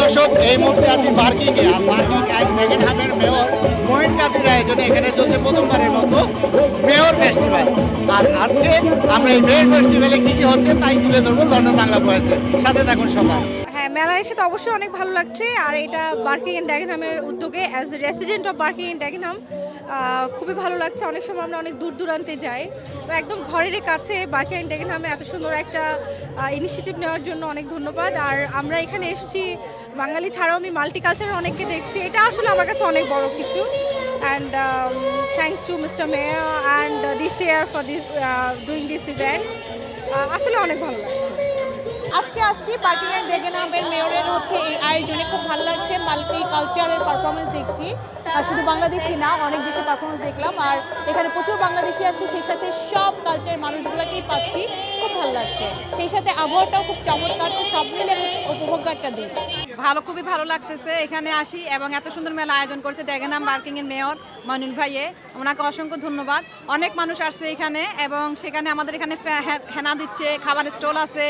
দর্শক, এই মুহূর্তে আছি পার্কিং এ। আর পার্কিং অ্যান্ড মেগেনহামের মেয়র মহিন কাদির আয়োজনে এখানে চলছে প্রথমবারের মতো মেয়র ফেস্টিভ্যাল। আর আজকে আমরা এই মেয়র ফেস্টিভ্যালে কি কি হচ্ছে তাই তুলে ধরবো লন্ডন বাংলা ভয়েসে সাথে থাকুন সবাই। মেলায় এসে তো অবশ্যই অনেক ভালো লাগছে। আর এটা বার্কিং এন্ড ড্যাগেনহামের উদ্যোগে as resident of Barking and Dagenham খুবই ভালো লাগছে। অনেক সময় আমরা অনেক দূর দূরান্তে যাই। একদম ঘরের কাছে বার্কিং এন্ড ড্যাগেনহামে এত সুন্দর একটা ইনিশিয়েটিভ নেওয়ার জন্য অনেক ধন্যবাদ। আর আমরা এখানে এসেছি বাঙালি ছাড়াও আমি মাল্টিকালচার অনেককে দেখছি। এটা আসলে আমার কাছে অনেক বড় কিছু। And thanks to mister mayor and DCR for this doing this event আসলে অনেক ভালো লাগছে। আজকে আসছি পার্কিং অ্যান্ড ডেগেনামের মেয়রের হচ্ছে এই আয়োজনে খুব ভালো লাগছে মাল্টি কালচারের পারফরমেন্স দেখছি। আর শুধু বাংলাদেশি না, অনেক দেশের পারফরমেন্স দেখলাম। আর এখানে প্রচুর বাংলাদেশি আসছে, সেই সাথে সব কালচারের মানুষগুলোকেই পাচ্ছি, খুব ভালো লাগছে। সেই সাথে আবহাওয়াটাও খুব চমৎকার সব মিলে উপভোগ্য একটা দিন। ভালো, খুবই ভালো লাগতেছে। এখানে আসি এবং এত সুন্দর মেলা আয়োজন করছে ড্যাগেনাম এর মেয়র মনুন ভাইয়ে। ওনাকে অসংখ্য ধন্যবাদ। অনেক মানুষ আসছে এখানে এবং সেখানে আমাদের এখানে হেনা দিচ্ছে, খাবার স্টল আছে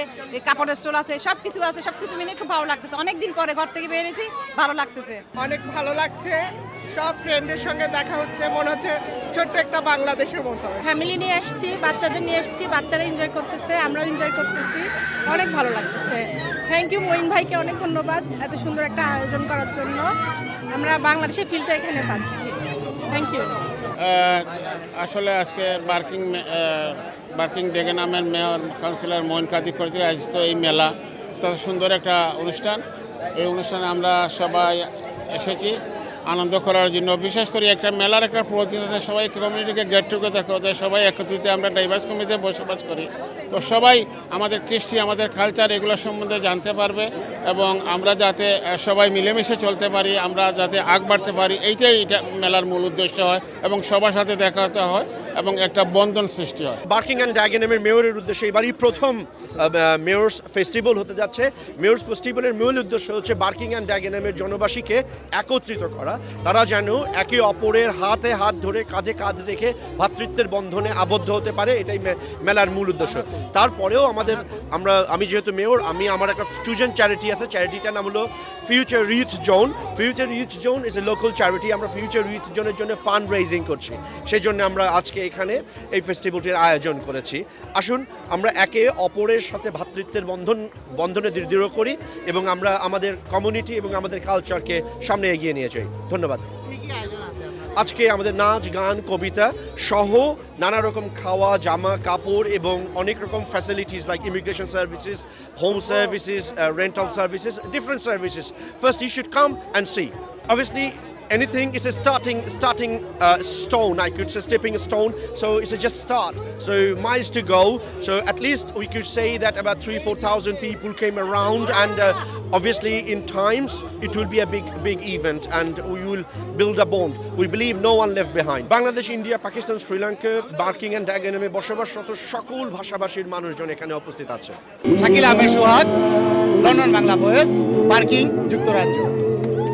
কাপড়ের স্টল আছে সব কিছু আছে সব কিছু মিলে খুব ভালো লাগতেছে। অনেকদিন পরে ঘর থেকে বেরিয়েছি ভালো লাগতেছে। অনেক ভালো লাগছে। সব ফ্রেন্ডের সঙ্গে দেখা হচ্ছে মনে হচ্ছে ছোট্ট একটা বাংলাদেশের মতো। ফ্যামিলি নিয়ে আসছি বাচ্চাদের নিয়ে আসছি বাচ্চারা এনজয় করতেছে আমরাও এনজয় করতেছি। অনেক ভালো লাগতেছে। থ্যাংক ইউ মঈন ভাইকে অনেক ধন্যবাদ এত সুন্দর একটা আয়োজন করার জন্য। আমরা বাংলাদেশের ফিলটা এখানে পাচ্ছি। থ্যাংক ইউ আসলে আজকে বার্কিং বার্কিং ডেগেনামের মেয়র কাউন্সিলর মোহন কাদি করেছে আজ তো এই মেলা। তো সুন্দর একটা অনুষ্ঠান। এই অনুষ্ঠানে আমরা সবাই এসেছি। আনন্দ করার জন্য। বিশেষ করে একটা মেলার একটা প্রতিনিধি আছে, সবাই কমিউনিটিকে গেট টুগেদার করা যায় সবাই একত্রিত আমরা ডাইভার্স কমিটিতে বসবাস করি। তো সবাই আমাদের কৃষ্টি, আমাদের কালচার এগুলো সম্বন্ধে জানতে পারবে এবং আমরা যাতে সবাই মিলেমিশে চলতে পারি, আমরা যাতে আগ বাড়তে পারি, এইটাই এটা মেলার মূল উদ্দেশ্য হয় এবং সবার সাথে দেখা হতে হয়। এবং একটা বন্ধন সৃষ্টি হয়। বার্কিং অ্যান্ড ড্যাগেনামের মেয়রের উদ্দেশ্যে এবারই প্রথম মেয়র্স ফেস্টিভ্যাল হতে যাচ্ছে। মেয়র্স ফেস্টিভ্যালের মূল উদ্দেশ্য হচ্ছে বার্কিং অ্যান্ড ড্যাগেনামের জনবাসীকে একত্রিত করা। তারা যেন একে অপরের হাতে হাত ধরে, কাঁধে কাঁধ রেখে ভ্রাতৃত্বের বন্ধনে আবদ্ধ হতে পারে, এটাই মেলার মূল উদ্দেশ্য। তারপরেও আমাদের, আমরা, আমি যেহেতু মেয়র, আমি আমার একটা স্টুডেন্ট চ্যারিটি আছে। চ্যারিটিটার নাম হলো future youth zone future youth zone is a local charity আমরা ফিউচার ইউথ জোনের জন্য ফান্ড রেজিং করছি। সেই জন্য আমরা আজকে এখানে এই ফেস্টিভ্যালটির আয়োজন করেছি। আসুন, আমরা একে অপরের সাথে ভ্রাতৃত্বের বন্ধন, বন্ধনে দৃঢ় করি এবং আমরা আমাদের কমিউনিটি এবং আমাদের কালচারকে সামনে এগিয়ে নিয়ে যাই। ধন্যবাদ। আজকে আমাদের নাচ, গান, কবিতা সহ নানা রকম খাওয়া, জামা, কাপড় এবং অনেক রকম facilities like immigration services home services rental services different services first you should come and see obviously anything is a starting starting uh, stone i could say stepping stone so it's a just start so miles to go so at least we could say that about three four thousand people came around and uh, obviously in times it will be a big big event and we will build a bond we believe no one left behind bangladesh india pakistan sri lanka barking and dagenham বসবাসরত সকল ভাষাভাষীর মানুষজন এখানে উপস্থিত আছে Shakil Ahmed Sohag London Bangla voice Barking